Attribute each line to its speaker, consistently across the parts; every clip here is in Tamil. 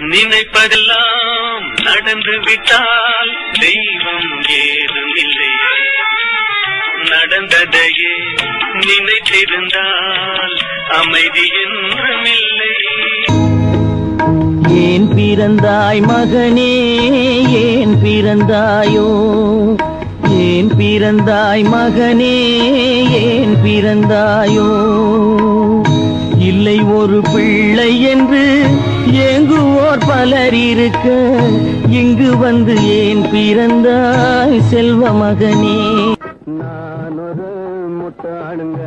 Speaker 1: நினைப்பதெல்லாம் நடந்து விட்டால் தெய்வம் ஏதும் இல்லை நடந்ததையே நினைத்திருந்தால் அமைதி என்றும் இல்லை
Speaker 2: ஏன் பிறந்தாய் மகனே? ஏன் பிறந்தாயோ? ஏன் பிறந்தாய் மகனே? ஏன் பிறந்தாயோ? இல்லை ஒரு பிள்ளை என்று ஏங்குவோர் பலர் இருக்க இங்கு வந்து ஏன் பிறந்தாய் செல்வ மகனே? நான் ஒரு முட்டாளுங்க.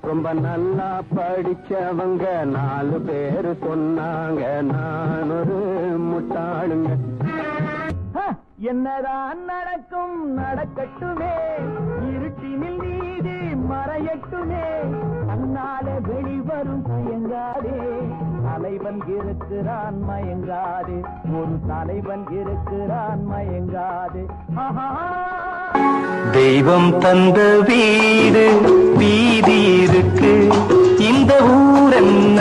Speaker 2: ரொம்ப நல்லா படிச்சவங்க நாலு பேரு சொன்னாங்க. நான் ஒரு முட்டாளுங்க என்னதான் நடக்கும் நடக்கட்டுமே. இருட்டினில் நீதி மறையட்டுமே. வரும் மயங்காதே தலைவன் இருக்கிறான் மயங்காது. ஒரு தலைவன் இருக்கிறான் மயங்காது. தெய்வம் தந்த வீடு வீதி இருக்கு. இந்த ஊரென்ன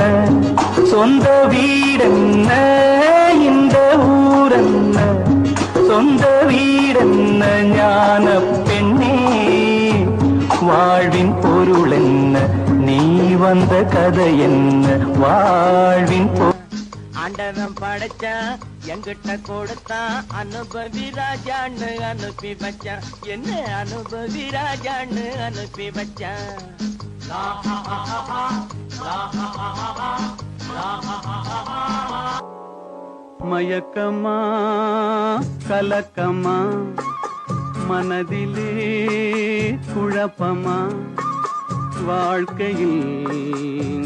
Speaker 2: சொந்த வீடென்ன இந்த ஊரென்ன சொந்த வீடென்ன ஞான பெண்ணே. வாழ்வின் பொருள் என்ன? நீ வந்த கதை என்ன? வாழ்வின்
Speaker 3: ஆண்டவன் படைச்சான் எங்கிட்ட கொடுத்தான் அனுபவி ராஜான்னு அனுப்பி வச்சான் என்ன அனுபவி ராஜான்னு அனுப்பி வச்சான்
Speaker 2: மயக்கமா கலக்கமா மனதிலே குழப்பமா? வாழ்க்கையில்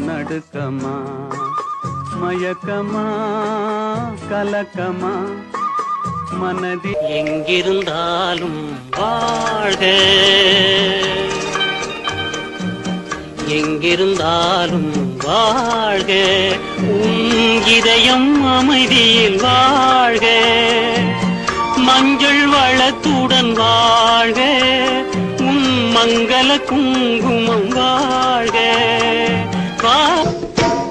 Speaker 2: நடுக்கமா மயக்கமா கலக்கமா மனதில்
Speaker 3: எங்கிருந்தாலும் வாழ்க. எங்கிருந்தாலும் வாழ்க. உன் இதயம் அமைதியில் வாழ்க. மஞ்சள் வளத்துடன் வாழ்க. மங்கள குங்குமம் வாழ்க.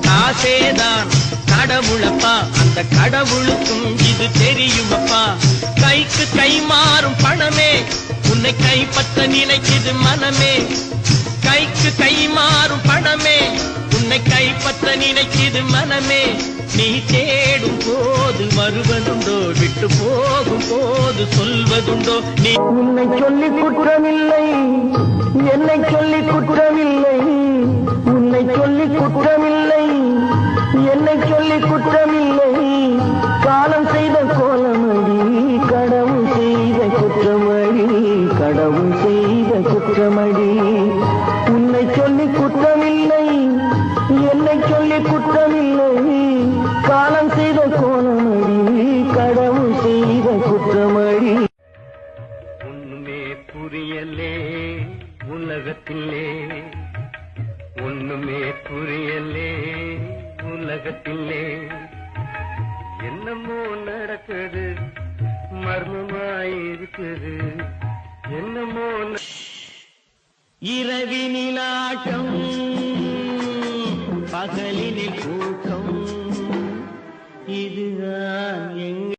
Speaker 3: காசேதான் கடவுளப்பா அந்த கடவுளுக்கும் இது தெரியுமப்பா. கைக்கு கை மாறும் பணமே உன்னை கைப்பற்ற நினைக்குது மனமே. கைக்கு கை மாறும் பணமே உன்னை கைப்பற்ற நினைக்குது மனமே. நீ தேடும் போது வருவதுண்டோ விட்டு போகும் போது சொல்வதுண்டோ நீ
Speaker 2: உன்னை சொல்லி குற்றமில்லை. என்னை சொல்லி குற்றமில்லை. உன்னை சொல்லி குற்றமில்லை. என்னை சொல்லி குற்றமில்லை. காலம் செய்த கோலமடி கடவுள் செய்த குற்றமடி கடவுள் செய்த குற்றமடி. சொல்லி குற்றமில்லை. காலம் செய்த கோலமடி கடவுள் செய்த குற்றமடி.
Speaker 1: ஒண்ணுமே புரியலே உலகத்திலே. ஒண்ணுமே புரியலே உலகத்திலே. என்னமோ நடக்குது மர்மமாயிருக்குது. என்னமோ ந-
Speaker 2: இரவினிலாட்டம் பகலினில் பூக்க